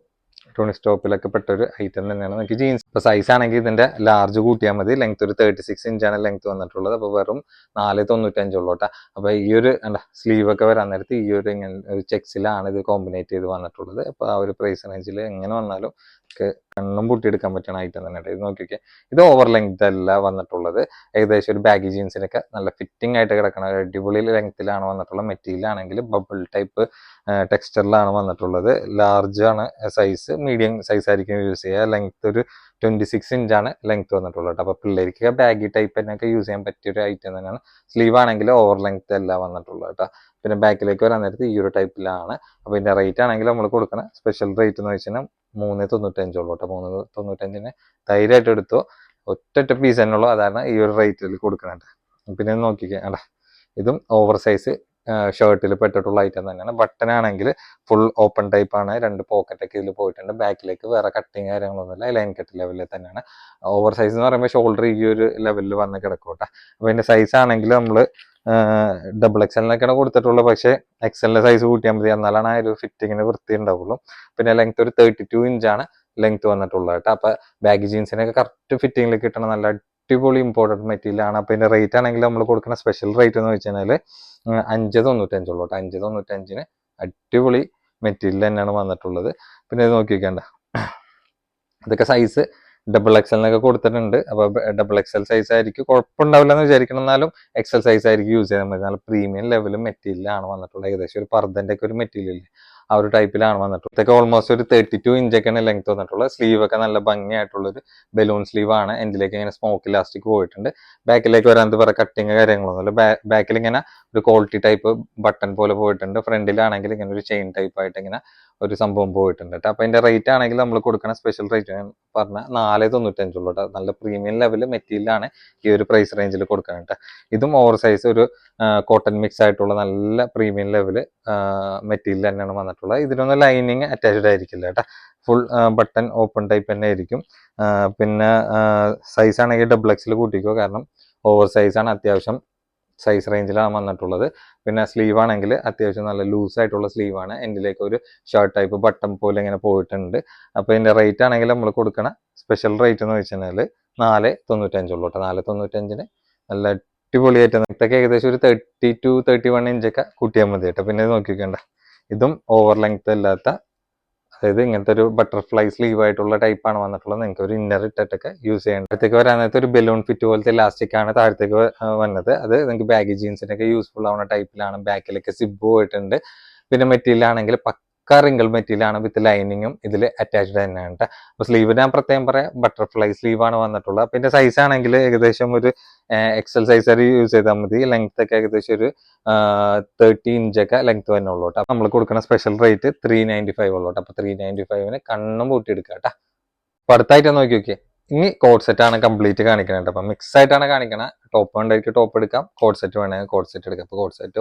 ടോണി സ്റ്റോപ്പിലൊക്കെ പെട്ട ഒരു ഐറ്റം തന്നെയാണ്. നമുക്ക് ജീൻസ് ഇപ്പോൾ സൈസ് ആണെങ്കിൽ ഇതിന്റെ ലാർജ് കൂട്ടിയാൽ മതി. ലെങ്ത് ഒരു തേർട്ടി സിക്സ് ഇഞ്ചാണ് ലെങ്ത് വന്നിട്ടുള്ളത്. അപ്പോൾ വെറും നാല് തൊണ്ണൂറ്റഞ്ചുള്ളൂ കേട്ടോ അപ്പോൾ ഈ ഒരു എന്താ സ്ലീവ് ഒക്കെ വരാൻ നേരത്ത് ഈ ഒരു ഇങ്ങനെ ഒരു ചെക്സിലാണ് ഇത് കോമ്പിനേറ്റ് ചെയ്ത് വന്നിട്ടുള്ളത്. അപ്പോൾ ആ ഒരു പ്രൈസ് റേഞ്ചിൽ എങ്ങനെ വന്നാലും കണ്ണും പൊട്ടിയെടുക്കാൻ പറ്റുന്ന ഐറ്റം തന്നെ ഇത് നോക്കിയൊക്കെ ഇത് ഓവർ ലെങ്ത് അല്ല വന്നിട്ടുള്ളത്. ഏകദേശം ഒരു ബാഗി ജീൻസിനൊക്കെ നല്ല ഫിറ്റിംഗ് ആയിട്ട് കിടക്കുന്ന ഒരു അടിപൊളി ലെങ്ത്തിലാണ് വന്നിട്ടുള്ളത് മെറ്റീരിയൽ ആണെങ്കിൽ ബബിൾ ടൈപ്പ് ടെക്സ്ചറിലാണ് വന്നിട്ടുള്ളത്. ലാർജ് ആണ് സൈസ് മീഡിയം സൈസ് ആയിരിക്കും യൂസ് ചെയ്യുക. ലെങ്ത് ഒരു ട്വന്റി സിക്സ് ഇഞ്ചാണ് ലെങ്ത് വന്നിട്ടുള്ളത്. അപ്പോൾ പിള്ളേർക്ക് ബാഗി ടൈപ്പ് തന്നെയൊക്കെ യൂസ് ചെയ്യാൻ പറ്റിയ ഒരു ഐറ്റം തന്നെയാണ്. സ്ലീവ് ആണെങ്കിൽ ഓവർ ലെങ്ത് അല്ല വന്നിട്ടുള്ളത് കേട്ടോ. പിന്നെ ബാക്കിലേക്ക് വരാൻ നേരത്ത് ഈ ഒരു ടൈപ്പിലാണ് അപ്പോൾ ഇതിന്റെ റേറ്റ് ആണെങ്കിൽ നമ്മൾ കൊടുക്കണ സ്പെഷ്യൽ റേറ്റ് എന്ന് വെച്ചാൽ മൂന്ന് തൊണ്ണൂറ്റഞ്ചുള്ളൂ കേട്ടോ മൂന്ന് തൊണ്ണൂറ്റഞ്ചിന് ധൈര്യമായിട്ട് എടുത്തു. ഒറ്റ പീസ് തന്നെ ഉള്ളൂ അതാണ് ഈ ഒരു റേറ്റിൽ കൊടുക്കുന്നുണ്ട് പിന്നെ നോക്കിക്കേ. അടാ ഇതും ഓവർ സൈസ് ഷർട്ടിൽ പെട്ടിട്ടുള്ള ഐറ്റം തന്നെയാണ്. ബട്ടൺ ആണെങ്കിൽ ഫുൾ ഓപ്പൺ ടൈപ്പ് ആണ്. രണ്ട് പോക്കറ്റൊക്കെ ഇതിൽ പോയിട്ടുണ്ട്. ബാക്കിലേക്ക് വേറെ കട്ടിങ് കാര്യങ്ങളൊന്നുമില്ല. ലൈൻ കട്ട് ലെവലിൽ തന്നെയാണ്. ഓവർ സൈസ് എന്ന് പറയുമ്പോൾ ഷോൾഡർ ഈ ഒരു ലെവലിൽ വന്ന് കിടക്കോട്ടെ അപ്പോൾ ഇതിന്റെ സൈസ് ആണെങ്കിൽ നമ്മൾ ഡബിൾ എക്സലിനൊക്കെയാണ് കൊടുത്തിട്ടുള്ളത് പക്ഷേ എക്സലിന്റെ സൈസ് കൂട്ടിയാൽ മതി. എന്നാലാണ് ആ ഒരു ഫിറ്റിങ്ങിന് വൃത്തി ഉണ്ടാവുള്ളൂ. പിന്നെ ലെങ്ത് ഒരു തേർട്ടി ടു ഇഞ്ചാണ് ലെങ്ത് വന്നിട്ടുള്ളത് കേട്ടോ. അപ്പൊ ബാഗി ജീൻസിനൊക്കെ കറക്റ്റ് ഫിറ്റിങ്ങിൽ കിട്ടണം നല്ല അടിപൊളി ഇമ്പോർട്ടന്റ് മെറ്റീരിയൽ ആണ്. അപ്പൊ ഇതിന്റെ റേറ്റ് ആണെങ്കിൽ നമ്മൾ കൊടുക്കുന്ന സ്പെഷ്യൽ റേറ്റ് എന്ന് വെച്ച് കഴിഞ്ഞാൽ അഞ്ച് തൊണ്ണൂറ്റഞ്ചുള്ളൂ കേട്ടോ. അഞ്ച് തൊണ്ണൂറ്റഞ്ചിന് അടിപൊളി മെറ്റീരിയൽ തന്നെയാണ് വന്നിട്ടുള്ളത്. പിന്നെ ഇത് നോക്കി വെക്കേണ്ട ഇതൊക്കെ സൈസ് ഡബിൾ എക്സലിനൊക്കെ കൊടുത്തിട്ടുണ്ട്. അപ്പൊ ഡബിൾ എക്സൽ സൈസ് ആയിരിക്കും. കുഴപ്പമുണ്ടാവില്ല എന്ന് വിചാരിക്കണം. എന്നാലും എക്സൽ സൈസ് ആയിരിക്കും യൂസ് ചെയ്യാൻ പറ്റുന്നത് നല്ല പ്രീമിയം ലെവൽ മെറ്റീരിയലാണ് വന്നിട്ടുള്ളത്. ഏകദേശം ഒരു പർദ്ദന്റെ ഒക്കെ ഒരു മെറ്റീരിയൽ ആ ഒരു ടൈപ്പിലാണ് വന്നിട്ടുള്ളത്. ഇതൊക്കെ ഓൾമോസ്റ്റ് ഒരു തേർട്ടി ടു ഇഞ്ചൊക്കെയാണ് ലെങ്ത് വന്നിട്ടുള്ളത്. സ്ലീവ് ഒക്കെ നല്ല ഭംഗിയായിട്ടുള്ളൊരു ബലൂൺ സ്ലീവ് ആണ്. എൻഡിലേക്ക് ഇങ്ങനെ സ്മോക്ക് ഇലാസ്റ്റിക് പോയിട്ടുണ്ട്. ബാക്കിലേക്ക് വരാൻ വേറെ കട്ടിങ് കാര്യങ്ങളൊന്നുമില്ല. ബാക്കിൽ ഇങ്ങനെ ഒരു ക്വാളിറ്റി ടൈപ്പ് ബട്ടൺ പോലെ പോയിട്ടുണ്ട്. ഫ്രണ്ടിലാണെങ്കിൽ ഇങ്ങനെ ഒരു ചെയിൻ ടൈപ്പ് ആയിട്ട് ഇങ്ങനെ ഒരു സംഭവം പോയിട്ടുണ്ട് അപ്പൊ അതിന്റെ റേറ്റ് ആണെങ്കിൽ നമ്മൾ കൊടുക്കുന്ന സ്പെഷ്യൽ റേറ്റ് ഞാൻ പറഞ്ഞ നാല് തൊണ്ണൂറ്റഞ്ചുള്ളൂ നല്ല പ്രീമിയം ലെവൽ മെറ്റീരിയലാണ് ഈ ഒരു പ്രൈസ് റേഞ്ചിൽ കൊടുക്കുന്നത് കേട്ടോ ഇതും ഓവർ സൈസ് ഒരു കോട്ടൺ മിക്സ് ആയിട്ടുള്ള നല്ല പ്രീമിയം ലെവൽ മെറ്റീരിയൽ തന്നെയാണ് ഇതിനൊന്നും ലൈനിങ് അറ്റാച്ച്ഡ് ആയിരിക്കില്ല കേട്ടോ. ഫുൾ ബട്ടൺ ഓപ്പൺ ടൈപ്പ് തന്നെ ആയിരിക്കും. പിന്നെ സൈസ് ആണെങ്കിൽ ഡബിൾ എക്സിൽ കൂട്ടിക്കോ. കാരണം ഓവർ സൈസ് ആണ് അത്യാവശ്യം സൈസ് റേഞ്ചിലാണ് വന്നിട്ടുള്ളത്. പിന്നെ സ്ലീവ് ആണെങ്കിൽ അത്യാവശ്യം നല്ല ലൂസ് ആയിട്ടുള്ള സ്ലീവ് ആണ്. എന്റിലേക്ക് ഒരു ഷർട്ട് ടൈപ്പ് ബട്ടൺ പോലെ ഇങ്ങനെ പോയിട്ടുണ്ട്. അപ്പോൾ ഇതിന്റെ റേറ്റ് ആണെങ്കിൽ നമ്മൾ കൊടുക്കണ സ്പെഷ്യൽ റേറ്റ് എന്ന് വെച്ചാൽ നാല് തൊണ്ണൂറ്റഞ്ചുള്ളൂ കേട്ടോ. നാല് തൊണ്ണൂറ്റഞ്ചിന് നല്ല അടിപൊളിയായിട്ട് ഇതൊക്കെ ഏകദേശം ഒരു തേർട്ടി ടു തേർട്ടി വൺ ഇഞ്ചൊക്കെ കൂട്ടിയാൽ മതി കേട്ടോ. പിന്നെ ഇത് നോക്കിക്കണ്ട. ഇതും ഓവർ ലെങ്ത് ഇല്ലാത്ത അതായത് ഇങ്ങനത്തെ ഒരു ബട്ടർഫ്ലൈ സ്ലീവ് ആയിട്ടുള്ള ടൈപ്പാണ് വന്നിട്ടുള്ളത്. നിങ്ങൾക്ക് ഒരു ഇന്നർ ഇട്ടിട്ടൊക്കെ യൂസ് ചെയ്യേണ്ട. അടുത്തേക്ക് നേരത്തെ ഒരു ബലൂൺ ഫിറ്റ് പോലത്തെ ഇലാസ്റ്റിക് ആണ് താഴത്തേക്ക് വന്നത്. അത് നിങ്ങൾക്ക് ബാഗി ജീൻസിനൊക്കെ യൂസ്ഫുൾ ആവുന്ന ടൈപ്പിലാണ് ബാക്കിലൊക്കെ സിബ് പോയിട്ടുണ്ട്. പിന്നെ മെറ്റീരിയൽ ആണെങ്കിൽ പക്ക റിങ്കിൾ മെറ്റീരിയൽ ആണ് വിത്ത് ലൈനിങ്ങും ഇതിൽ അറ്റാച്ച്ഡ് തന്നെയാണ് കേട്ടോ അപ്പോൾ സ്ലീവ് ഞാൻ പ്രത്യേകം പറയാം ബട്ടർഫ്ലൈ സ്ലീവ് ആണ് വന്നിട്ടുള്ളത്. പിന്നെ സൈസ് ആണെങ്കിൽ ഏകദേശം ഒരു എക്സൽ സൈസ് യൂസ് ചെയ്താൽ മതി. ലെങ്ത് ഒക്കെ ഏകദേശം ഒരു തേർട്ടി ഇഞ്ചൊക്കെ ലെങ്ത് തന്നെ ഉള്ളൂ കേട്ടോ നമ്മൾ കൊടുക്കുന്ന special rate three ninety five ഉള്ളൂ കേട്ടോ അപ്പോൾ ത്രീ നയന്റി ഫൈവിന് കണ്ണും പൂട്ടി എടുക്കുക കേട്ടോ അപ്പോൾ അടുത്തായിട്ട് നോക്കി നോക്കിയേ. ഇനി കോഡ് സെറ്റ് ആണ് കംപ്ലീറ്റ് കാണിക്കണത്. അപ്പം മിക്സ് ആയിട്ടാണ് കാണിക്കണത് ടോപ്പ് വേണ്ടവർക്ക് ടോപ്പ് എടുക്കാം. കോഡ് സെറ്റ് വേണമെങ്കിൽ കോഡ് സെറ്റ് എടുക്കാം. അപ്പോൾ കോഡ് സെറ്റ്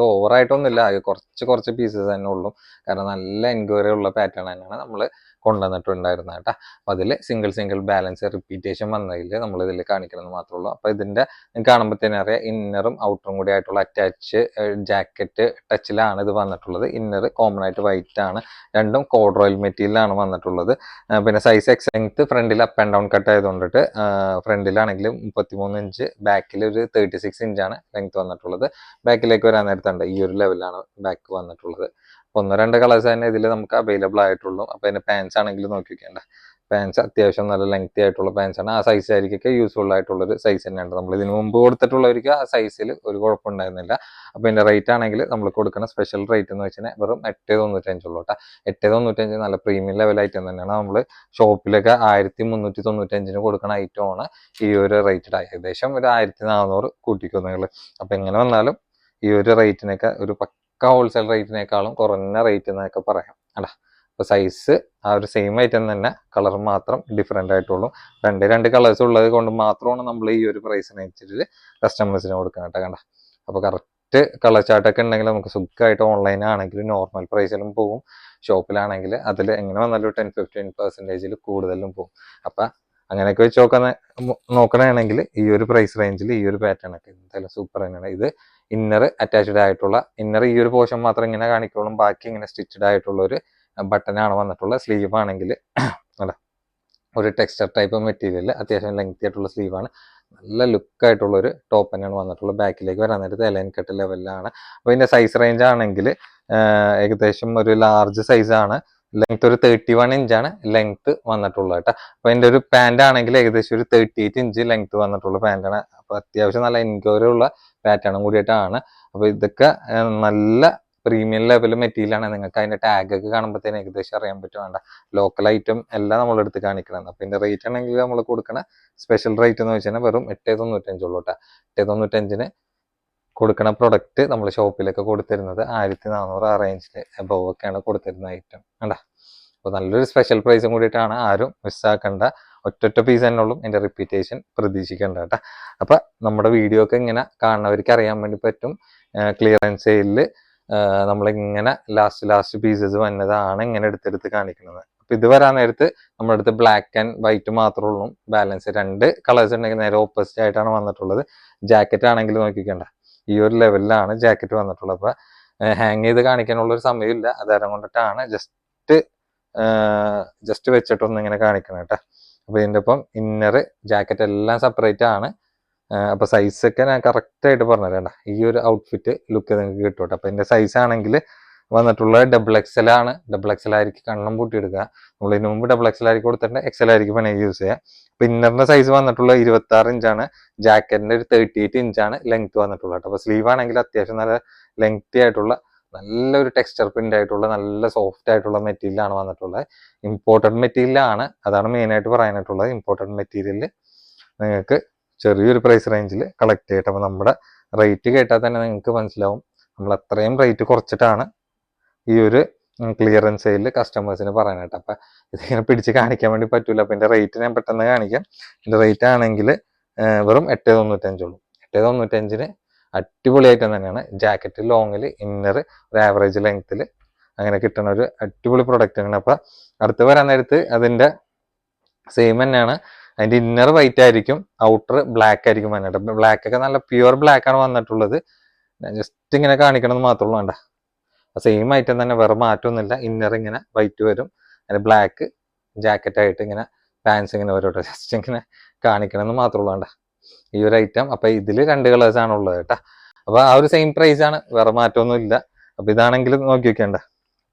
അത് കുറച്ച് കുറച്ച് പീസസ് തന്നെ ഉള്ളൂ. കാരണം നല്ല എൻക്വയറി ഉള്ള പാറ്റേൺ തന്നെയാണ് നമ്മൾ കൊണ്ടുവന്നിട്ടുണ്ടായിരുന്നത് കേട്ടോ അപ്പോൾ അതിൽ സിംഗിൾ സിംഗിൾ ബാലൻസ് റിപ്പീറ്റേഷൻ വന്നതിൽ നമ്മൾ ഇതിൽ കാണിക്കണമെന്ന് മാത്രമേ ഉള്ളൂ അപ്പോൾ ഇതിന്റെ കാണുമ്പോൾ തന്നെ അറിയാം ഇന്നറും ഔട്ടറും കൂടി ആയിട്ടുള്ള അറ്റാച്ച് ജാക്കറ്റ് ടച്ചിലാണ് ഇത് വന്നിട്ടുള്ളത്. ഇന്നർ കോമൺ ആയിട്ട് വൈറ്റ് ആണ്. രണ്ടും കോഡ് റോയൽ മെറ്റീരിയലാണ് വന്നിട്ടുള്ളത്. പിന്നെ സൈസ് എക്സ് ലെങ്ത് ഫ്രണ്ടിൽ അപ്പ് ആൻഡ് ഡൗൺ കട്ട് ആയതുകൊണ്ടിട്ട് ഫ്രണ്ടിലാണെങ്കിൽ മുപ്പത്തിമൂന്ന് ഇഞ്ച് ബാക്കിൽ ഒരു തേർട്ടി സിക്സ് ഇഞ്ചാണ് ലെങ്ത് വന്നിട്ടുള്ളത്. ബാക്കിലേക്ക് വരാൻ നേരത്തുണ്ട് ഈ ഒരു ലെവലാണ് ബാക്ക് വന്നിട്ടുള്ളത്. അപ്പൊ ഒന്ന് രണ്ട് കളേഴ്സ് തന്നെ ഇതിൽ നമുക്ക് അവൈലബിൾ ആയിട്ടുള്ളൂ. അപ്പൊ അതിന്റെ പാൻസ് ആണെങ്കിലും നോക്കി വെക്കേണ്ട. പാൻസ് അത്യാവശ്യം നല്ല ലെങ്തി ആയിട്ടുള്ള പാൻസ് ആണ്. ആ സൈസ് ആയിരിക്കൊക്കെ യൂസ്ഫുൾ ആയിട്ടുള്ള ഒരു സൈസ് തന്നെയാണ്. നമ്മൾ ഇതിന് മുമ്പ് കൊടുത്തിട്ടുള്ളവർക്ക് ആ സൈസിൽ ഒരു കുഴപ്പമുണ്ടായിരുന്നില്ല. അപ്പൊ അതിന്റെ റേറ്റ് ആണെങ്കിൽ നമ്മൾ കൊടുക്കുന്ന സ്പെഷ്യൽ റേറ്റ് എന്ന് വെച്ചാൽ വെറും എട്ട് തൊണ്ണൂറ്റഞ്ചുള്ളൂ കേട്ടോ. എട്ട് തൊണ്ണൂറ്റഞ്ച് നല്ല പ്രീമിയം ലെവൽ ഐറ്റം തന്നെയാണ്. നമ്മൾ ഷോപ്പിലൊക്കെ ആയിരത്തി മുന്നൂറ്റി തൊണ്ണൂറ്റഞ്ചിന് കൊടുക്കുന്ന ഐറ്റം ആണ് ഈ ഒരു റേറ്റഡ് ഏകദേശം ഒരു ആയിരത്തി നാനൂറ് കൂട്ടിക്കും നിങ്ങൾ അപ്പൊ എങ്ങനെ വന്നാലും ഈ ഒരു റേറ്റിനൊക്കെ ഒരു പക്ക ഹോൾസെയിൽ റേറ്റിനേക്കാളും കുറഞ്ഞ റേറ്റ് എന്നൊക്കെ പറയാം. അടാ അപ്പോൾ സൈസ് ആ ഒരു സെയിം ഐറ്റം തന്നെ കളർ മാത്രം ഡിഫറെന്റ് ആയിട്ടുള്ളൂ. രണ്ട് രണ്ട് കളേഴ്സ് ഉള്ളത് കൊണ്ട് മാത്രമാണ് നമ്മൾ ഈ ഒരു പ്രൈസിന് വെച്ചിട്ട് കസ്റ്റമേഴ്സിന് കേട്ടോ കണ്ട? അപ്പോൾ കറക്റ്റ് കളർ ചാർട്ടൊക്കെ ഉണ്ടെങ്കിൽ നമുക്ക് സുഖമായിട്ട് ഓൺലൈൻ ആണെങ്കിലും നോർമൽ പ്രൈസിലും പോകും ഷോപ്പിലാണെങ്കിൽ അതിൽ എങ്ങനെ വന്നാലും ടെൻ ഫിഫ്റ്റീൻ പെർസെന്റേജിൽ കൂടുതലും പോകും അപ്പം അങ്ങനെയൊക്കെ വെച്ച് നോക്കുന്ന നോക്കണമെങ്കിൽ ഈ ഒരു പ്രൈസ് റേഞ്ചിൽ ഈ ഒരു പാറ്റേൺ ഒക്കെ എന്തായാലും സൂപ്പർ തന്നെയാണ്. ഇത് ഇന്നർ അറ്റാച്ച്ഡ് ആയിട്ടുള്ള ഇന്നർ ഈ ഒരു പോർഷൻ മാത്രം ഇങ്ങനെ കാണിക്കുള്ളൂ. ബാക്കി ഇങ്ങനെ സ്റ്റിച്ചഡ് ആയിട്ടുള്ള ഒരു ബട്ടൺ വന്നിട്ടുള്ള സ്ലീവ് ആണെങ്കിൽ അല്ല ഒരു ടെക്സ്ചർ ടൈപ്പ് മെറ്റീരിയൽ അത്യാവശ്യം ലെങ്തി ആയിട്ടുള്ള സ്ലീവ് ആണ്. നല്ല ലുക്ക് ആയിട്ടുള്ള ഒരു ടോപ്പ് തന്നെയാണ് വന്നിട്ടുള്ളത്. ബാക്കിലേക്ക് വരാൻ നേരത്ത് എലൈൻ കട്ട് ലെവലിലാണ് അപ്പോൾ ഇതിന്റെ സൈസ് റേഞ്ച് ആണെങ്കിൽ ഏകദേശം ഒരു ലാർജ് സൈസ് ആണ്. ലെങ്ത് ഒരു തേർട്ടി വൺ ഇഞ്ചാണ് ലെങ്ത് വന്നിട്ടുള്ളത് കേട്ടോ. അപ്പൊ എന്റെ ഒരു പാന്റ് ആണെങ്കിൽ ഏകദേശം ഒരു തേർട്ടി എയ്റ്റ് ഇഞ്ച് ലെങ്ത് വന്നിട്ടുള്ള പാന്റാണ് അപ്പോൾ അത്യാവശ്യം നല്ല എൻക്വയറി ഉള്ള പാറ്റേണും കൂടിയിട്ടാണ്. അപ്പൊ ഇതൊക്കെ നല്ല പ്രീമിയം ലെവൽ മെറ്റീരിയലാണ് നിങ്ങൾക്ക് അതിന്റെ ടാഗൊക്കെ കാണുമ്പോഴത്തേന് ഏകദേശം അറിയാൻ പറ്റും. വേണ്ട ലോക്കൽ ഐറ്റം എല്ലാം നമ്മൾ എടുത്ത് കാണിക്കണം അപ്പൊ ഇതിന്റെ റേറ്റ് ആണെങ്കിൽ നമ്മൾ കൊടുക്കണ സ്പെഷ്യൽ റേറ്റ് എന്ന് വെച്ചാൽ വെറും എട്ട് തൊണ്ണൂറ്റഞ്ചുള്ളൂ കേട്ടോ എട്ട് തൊണ്ണൂറ്റഞ്ചിന് കൊടുക്കണ പ്രൊഡക്റ്റ് നമ്മൾ ഷോപ്പിലൊക്കെ കൊടുത്തിരുന്നത് ആയിരത്തി നാനൂറ് ആ റേഞ്ചിൽ എബവ് ഒക്കെയാണ് കൊടുത്തിരുന്ന ഐറ്റം കണ്ട അപ്പോൾ നല്ലൊരു സ്പെഷ്യൽ പ്രൈസും കൂടിയിട്ടാണ് ആരും മിസ്സാക്കേണ്ട ഒറ്റൊറ്റ പീസ് തന്നെ ഉള്ളൂ. എന്റെ റിപ്പീറ്റേഷൻ പ്രതീക്ഷിക്കേണ്ട കേട്ടോ. അപ്പം നമ്മുടെ വീഡിയോ ഒക്കെ ഇങ്ങനെ കാണുന്നവർക്ക് അറിയാൻ വേണ്ടി പറ്റും. ക്ലിയറൻസ് സെയിലിൽ നമ്മളിങ്ങനെ ലാസ്റ്റ് ലാസ്റ്റ് പീസസ് വന്നതാണ് ഇങ്ങനെ എടുത്തെടുത്ത് കാണിക്കുന്നത്. അപ്പൊ ഇത് വരാൻ നേരത്ത് നമ്മുടെ അടുത്ത് ബ്ലാക്ക് ആൻഡ് വൈറ്റ് മാത്രമേ ഉള്ളൂ. ബാലൻസ് രണ്ട് കളേഴ്സ് ഉണ്ടെങ്കിൽ നേരെ ഓപ്പോസിറ്റ് ആയിട്ടാണ് വന്നിട്ടുള്ളത്. ജാക്കറ്റ് ആണെങ്കിൽ നോക്കിക്കണ്ട. ഈ ഒരു ലെവലിലാണ് ജാക്കറ്റ് വന്നിട്ടുള്ളത്. അപ്പൊ ഹാങ് ചെയ്ത് കാണിക്കാനുള്ള ഒരു സമയമില്ല. അതാരം കൊണ്ടിട്ടാണ് ജസ്റ്റ് ജസ്റ്റ് വെച്ചിട്ടൊന്ന് ഇങ്ങനെ കാണിക്കണം കേട്ടോ. അപ്പൊ ഇതിന്റെ ഒപ്പം ഇന്നർ ജാക്കറ്റ് എല്ലാം സെപ്പറേറ്റ് ആണ്. അപ്പോൾ അപ്പൊ സൈസ് ഒക്കെ ഞാൻ കറക്റ്റ് ആയിട്ട് പറഞ്ഞുതരാം ട്ടാ. ഈ ഒരു ഔട്ട്ഫിറ്റ് ലുക്ക് നിങ്ങൾക്ക് കിട്ടും കേട്ടോ അപ്പൊ ഇതിന്റെ സൈസ് ആണെങ്കിൽ വന്നിട്ടുള്ളത് ഡബിൾ എക്സൽ ആണ്. ഡബിൾ എക്സൽ ആയിരിക്കും കണ്ണം പൂട്ടി എടുക്കുക നമ്മൾ ഇതിന് മുമ്പ് ഡബിൾ എക്സൽ ആയിരിക്കും കൊടുത്തിട്ടുണ്ട്. എക്സൽ ആയിരിക്കും വേണമെങ്കിൽ യൂസ് ചെയ്യാം. അപ്പോൾ ഇന്നറിന്റെ സൈസ് വന്നിട്ടുള്ള ഇരുപത്തി ആറ് ഇഞ്ചാണ് ജാക്കറ്റിന്റെ ഒരു തേർട്ടി എയ്റ്റ് ഇഞ്ചാണ് ലെങ്ത് വന്നിട്ടുള്ളത് കേട്ടോ. അപ്പൊ സ്ലീവ് ആണെങ്കിൽ അത്യാവശ്യം നല്ല ലെങ്തി ആയിട്ടുള്ള നല്ലൊരു ടെക്സ്ചർ പ്രിന്റ് ആയിട്ടുള്ള നല്ല സോഫ്റ്റ് ആയിട്ടുള്ള മെറ്റീരിയൽ ആണ് വന്നിട്ടുള്ളത്. ഇമ്പോർട്ടഡ് മെറ്റീരിയൽ ആണ്. അതാണ് മെയിൻ ആയിട്ട് പറയാനായിട്ടുള്ളത്. ഇമ്പോർട്ടഡ് മെറ്റീരിയൽ നിങ്ങൾക്ക് ചെറിയൊരു പ്രൈസ് റേഞ്ചിൽ കളക്ട് ചെയ്യട്ടെ അപ്പോൾ നമ്മുടെ റേറ്റ് കേട്ടാൽ തന്നെ നിങ്ങൾക്ക് മനസ്സിലാവും. നമ്മൾ അത്രയും റേറ്റ് കുറച്ചിട്ടാണ് ഈ ഒരു ക്ലിയറൻസ് സെയിൽ കസ്റ്റമേഴ്സിന് പറയാനായിട്ട്. അപ്പം ഇതിങ്ങനെ പിടിച്ച് കാണിക്കാൻ വേണ്ടി പറ്റൂല. അപ്പം എന്റെ റേറ്റ് ഞാൻ പെട്ടെന്ന് കാണിക്കാം. എന്റെ റേറ്റ് ആണെങ്കിൽ വെറും എട്ട് തൊണ്ണൂറ്റഞ്ചുള്ളൂ. എട്ട് തൊണ്ണൂറ്റഞ്ചിന് അടിപൊളി ഐറ്റം തന്നെയാണ് ജാക്കറ്റ് ലോങ്ങിൽ ഇന്നർ ഒരു ആവറേജ് ലെങ്ത്തിൽ അങ്ങനെ കിട്ടുന്ന ഒരു അടിപൊളി പ്രൊഡക്റ്റ് തന്നെയാണ് അപ്പം അടുത്ത് വരാൻ നേരത്ത് അതിന്റെ സെയിം തന്നെയാണ്. അതിന്റെ ഇന്നർ വൈറ്റ് ആയിരിക്കും ഔട്ടർ ബ്ലാക്ക് ആയിരിക്കും വന്നിട്ട് ബ്ലാക്ക് ഒക്കെ നല്ല പ്യുവർ ബ്ലാക്ക് ആണ് വന്നിട്ടുള്ളത്. ജസ്റ്റ് ഇങ്ങനെ കാണിക്കണമെന്ന് മാത്രമേ വേണ്ട സെയിം ഐറ്റം തന്നെ വേറെ മാറ്റമൊന്നുമില്ല. ഇന്നർ ഇങ്ങനെ വൈറ്റ് വരും. അതിന് ബ്ലാക്ക് ജാക്കറ്റായിട്ട് ഇങ്ങനെ പാൻസ് ഇങ്ങനെ വരും കേട്ടോ. ജസ്റ്റ് ഇങ്ങനെ കാണിക്കണമെന്ന് മാത്രമേ വേണ്ട ഈ ഒരു ഐറ്റം അപ്പൊ ഇതിൽ രണ്ട് കളേഴ്സ് ആണ് ഉള്ളത് കേട്ടോ. അപ്പൊ ആ ഒരു സെയിം പ്രൈസ് ആണ്. വേറെ മാറ്റമൊന്നും ഇല്ല. അപ്പൊ ഇതാണെങ്കിൽ നോക്കി വെക്കേണ്ട.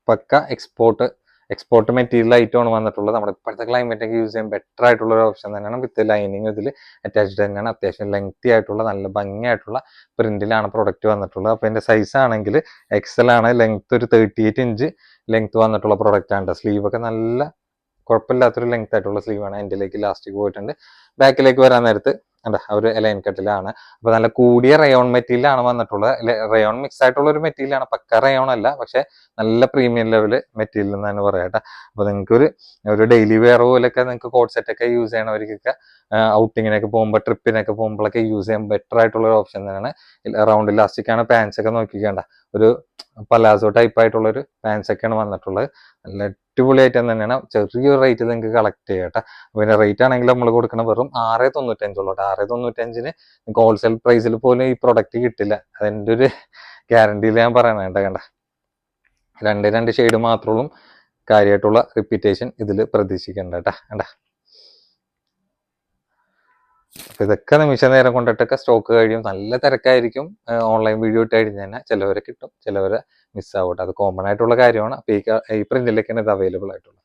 പക്ക എക്സ്പോർട്ട് എക്സ്പോർട്ട് മെറ്റീരിയൽ ഐറ്റമാണ് വന്നിട്ടുള്ളത്. നമ്മുടെ ഇപ്പോഴത്തെ ക്ലൈമറ്റൊക്കെ യൂസ് ചെയ്യാൻ ബെറ്റർ ആയിട്ടുള്ള ഒരു ഓപ്ഷൻ തന്നെയാണ്. വിത്ത് ലൈനിങ് ഇതിൽ അറ്റാച്ച്ഡ് തന്നെയാണ്. അത്യാവശ്യം ലെങ്തി ആയിട്ടുള്ള നല്ല ഭംഗിയായിട്ടുള്ള പ്രിന്റിലാണ് പ്രൊഡക്റ്റ് വന്നിട്ടുള്ളത്. അപ്പോൾ എന്റെ സൈസ് ആണെങ്കിൽ എക്സൽ ആണ്. ലെങ്ത് ഒരു തേർട്ടി എയ്റ്റ് ഇഞ്ച് ലെങ്ത് വന്നിട്ടുള്ള പ്രൊഡക്റ്റ് ആണ് സ്ലീവ് ഒക്കെ നല്ല കുഴപ്പമില്ലാത്തൊരു ലെങ്ത് ആയിട്ടുള്ള സ്ലീവാണ് എന്റെലേക്ക് ലാസ്റ്റിക് പോയിട്ടുണ്ട്. ബാക്കിലേക്ക് വരാൻ നേരത്ത് അല്ല ഒരു ലൈൻ കട്ടിലാണ് അപ്പൊ നല്ല കൂടിയ റയോൺ മെറ്റീരിയലാണ് വന്നിട്ടുള്ളത് റയോൺ മിക്സ് ആയിട്ടുള്ള ഒരു മെറ്റീരിയൽ ആണ്. പക്ക റയോൺ അല്ല പക്ഷെ നല്ല പ്രീമിയം ലെവൽ മെറ്റീരിയൽ എന്ന് തന്നെ പറയാട്ടെ അപ്പൊ നിങ്ങൾക്ക് ഒരു ഒരു ഡെയിലി വെയർ പോലൊക്കെ നിങ്ങൾക്ക് കോഡ് സെറ്റ് ഒക്കെ യൂസ് ചെയ്യണവർക്കൊക്കെ ഔട്ടിങ്ങിനൊക്കെ പോകുമ്പോൾ ട്രിപ്പിനൊക്കെ പോകുമ്പോഴൊക്കെ യൂസ് ചെയ്യാൻ ബെറ്റർ ആയിട്ടുള്ള ഒരു ഓപ്ഷൻ തന്നെയാണ്. റൗണ്ട് ഇലാസ്റ്റിക് ആണ് പാൻസ് ഒക്കെ നോക്കിക്കേണ്ട. ഒരു പലാസോ ടൈപ്പ് ആയിട്ടുള്ള ഒരു പാൻസ് ഒക്കെയാണ് വന്നിട്ടുള്ളത്. നല്ല അടിപൊളി ഐറ്റം തന്നെയാണ്. ചെറിയൊരു റേറ്റിൽ നിങ്ങൾക്ക് കളക്ട് ചെയ്യട്ടെ പിന്നെ റേറ്റ് ആണെങ്കിൽ നമ്മൾ കൊടുക്കണം വെറും ആറ് തൊണ്ണൂറ്റഞ്ചുള്ളൂ ആറ് തൊണ്ണൂറ്റഞ്ചിന് നിങ്ങൾക്ക് ഹോൾസെയിൽ പ്രൈസിൽ പോലും ഈ പ്രൊഡക്റ്റ് കിട്ടില്ല. അതെന്റെ ഒരു ഗ്യാരണ്ടിയിൽ ഞാൻ പറയണം കേട്ടോ കണ്ട? രണ്ട് രണ്ട് ഷെയ്ഡ് മാത്രമുള്ളൂ കാര്യമായിട്ടുള്ള റിപ്പീറ്റേഷൻ ഇതിൽ പ്രതീക്ഷിക്കണ്ട കേട്ടോ കണ്ട? അപ്പൊ ഇതൊക്കെ നിമിഷ നേരം കൊണ്ടിട്ടൊക്കെ സ്റ്റോക്ക് കഴിയും. നല്ല തിരക്കായിരിക്കും. ഓൺലൈൻ വീഡിയോ ഇട്ട് കഴിഞ്ഞ് തന്നെ ചിലവരെ കിട്ടും. ചിലവരെ മിസ്സാവട്ടെ അത് കോമൺ ആയിട്ടുള്ള കാര്യമാണ്. അപ്പൊ ഈ പ്രിന്റിലേക്ക് പ്രിന്റിലേക്കാണ് ഇത് അവൈലബിൾ ആയിട്ടുള്ളത്.